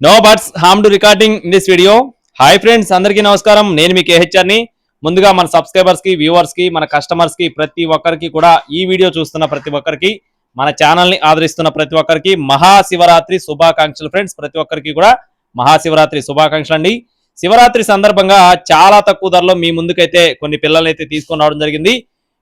No buts ham to recording in this video hi friends అందరికీ నమస్కారం. నేను మీ కేహెచ్ఆర్ని. ముందుగా మన సబ్స్క్రైబర్స్కి కి కి మన కస్టమర్స్కి ప్రతి ఒక్కరికి కూడా ఈ వీడియో చూస్తున్న ప్రతి ఒక్కరికి మన ఛానల్ని ఆదరిస్తున్న ప్రతి ఒక్కరికి మహాశివరాత్రి శుభాకాంక్షలు ఫ్రెండ్స్ ప్రతి ఒక్కరికి కూడా మహాశివరాత్రి శుభాకాంక్షలు అండి. శివరాత్రి సందర్భంగా చాలా తక్కువ ధరలో మీ ముందుకైతే కొన్ని పిల్లల్ని అయితే తీసుకొని రావడం జరిగింది.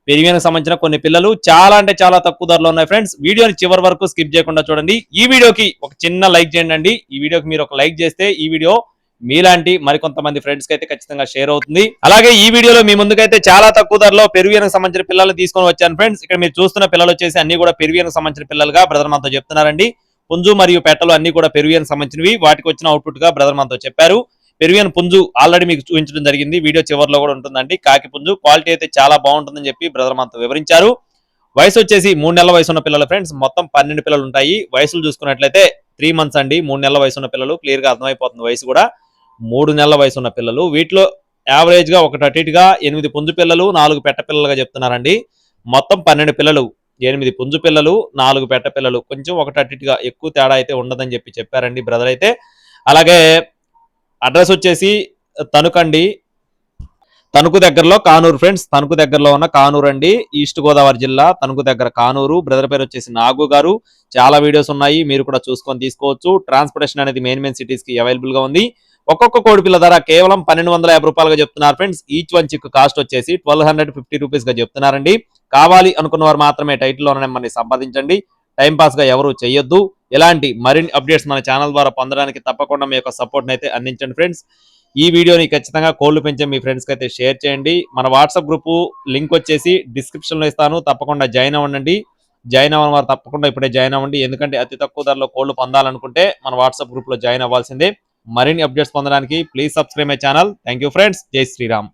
పెరిగిన సంబంధించిన కొన్ని పిల్లలు చాలా అంటే చాలా తక్కువ ధరలో ఉన్నాయి ఫ్రెండ్స్. వీడియోని చివరి వరకు స్కిప్ చేయకుండా చూడండి. ఈ వీడియోకి ఒక చిన్న లైక్ చేయండి ఈ వీడియోకి మీరు ఒక లైక్ చేస్తే ఈ వీడియో మీలాంటి మరికొంతమంది ఫ్రెండ్స్కి అయితే ఖచ్చితంగా షేర్ అవుతుంది. అలాగే ఈ వీడియోలో మీ ముందుకైతే చాలా తక్కువ ధరలో పెరువియనకు సంబంధించిన పిల్లల్ని తీసుకొని వచ్చాను ఫ్రెండ్స్. ఇక్కడ మీరు చూస్తున్న పిల్లలు వచ్చేసి అన్ని కూడా పెరువియనకు సంబంధించిన పిల్లలుగా బ్రదర్ మనతో చెప్తున్నారండి. పుంజు మరియు పెట్టలు అన్ని కూడా పెరువియన్ సంబంధించినవి. వాటికి వచ్చిన అవుట్పుట్గా బ్రదర్ మనతో చెప్పారు. పెరువియన్ పుంజు ఆల్రెడీ మీకు చూపించడం జరిగింది. వీడియో చివరిలో కూడా ఉంటుందండి. కాకి పుంజు క్వాలిటీ అయితే చాలా బాగుంటుందని చెప్పి బ్రదర్ మనతో వివరించారు. వయసు వచ్చేసి మూడు నెలల వయసు ఉన్న పిల్లలు ఫ్రెండ్స్ మొత్తం పన్నెండు పిల్లలు ఉంటాయి. వయసులు చూసుకున్నట్లయితే త్రీ మంత్స్ అండి. మూడు నెలల వయసు ఉన్న పిల్లలు క్లియర్గా అర్థమైపోతుంది వయసు కూడా. మూడు నెలల వయసు ఉన్న పిల్లలు. వీటిలో యావరేజ్గా ఒకటి ఎనిమిది పుంజు పిల్లలు నాలుగు పెట్ట పిల్లలుగా చెప్తున్నారండి. మొత్తం పన్నెండు పిల్లలు ఎనిమిది పుంజు పిల్లలు నాలుగు పెట్ట పిల్లలు. కొంచెం ఒకటి అటు ఇటుగా ఎక్కువ తేడా అయితే ఉండదని చెప్పి చెప్పారండి బ్రదర్ అయితే. అలాగే అడ్రస్ వచ్చేసి తణుకండి. తణుకు దగ్గరలో కానూరు ఫ్రెండ్స్ తణుకు దగ్గరలో ఉన్న కానూరు అండి. ఈస్ట్ గోదావరి జిల్లా తణుకు దగ్గర కానూరు. బ్రదర్ పేరు వచ్చేసి నాగు గారు. చాలా వీడియోస్ ఉన్నాయి మీరు కూడా చూసుకొని తీసుకోవచ్చు. ట్రాన్స్పోర్టేషన్ అనేది మెయిన్ మెయిన్ సిటీస్కి అవైలబుల్గా ఉంది. ఒక్కొక్క కోడి పిల్ల ధర కేవలం పన్నెండు వందల యాభై రూపాయలుగా చెప్తున్నారు friends. Each one chick cost వచ్చేసి ట్వెల్వ్ హండ్రెడ్ ఫిఫ్టీ రూపీస్గా చెప్తున్నారండి. కావాలి అనుకున్న వారు మాత్రమే టైటిల్ ఉన్న నెంబర్ని సంపాదించండి టైంపాస్గా ఎవరు చేయొద్దు. ఇలాంటి మరిన్ని అప్డేట్స్ మన ఛానల్ ద్వారా పొందడానికి తప్పకుండా మీ యొక్క సపోర్ట్ అయితే అందించండి ఫ్రెండ్స్. ఈ వీడియోని ఖచ్చితంగా కోళ్ళు పెంచే మీ ఫ్రెండ్స్కి అయితే షేర్ చేయండి. మన వాట్సాప్ గ్రూప్ లింక్ వచ్చేసి డిస్క్రిప్షన్లో ఇస్తాను. తప్పకుండా జాయిన్ అవ్వండి జాయిన్ అవ్వని వారు తప్పకుండా ఇప్పుడే జాయిన్ అవ్వండి. ఎందుకంటే అతి తక్కువ ధరలో కోళ్ళు పొందాలనుకుంటే మన వాట్సాప్ గ్రూప్లో జాయిన్ అవ్వాల్సిందే. మరిన్ని అప్డేట్స్ పొందడానికి please subscribe my channel. Thank you friends. Jai Shriram.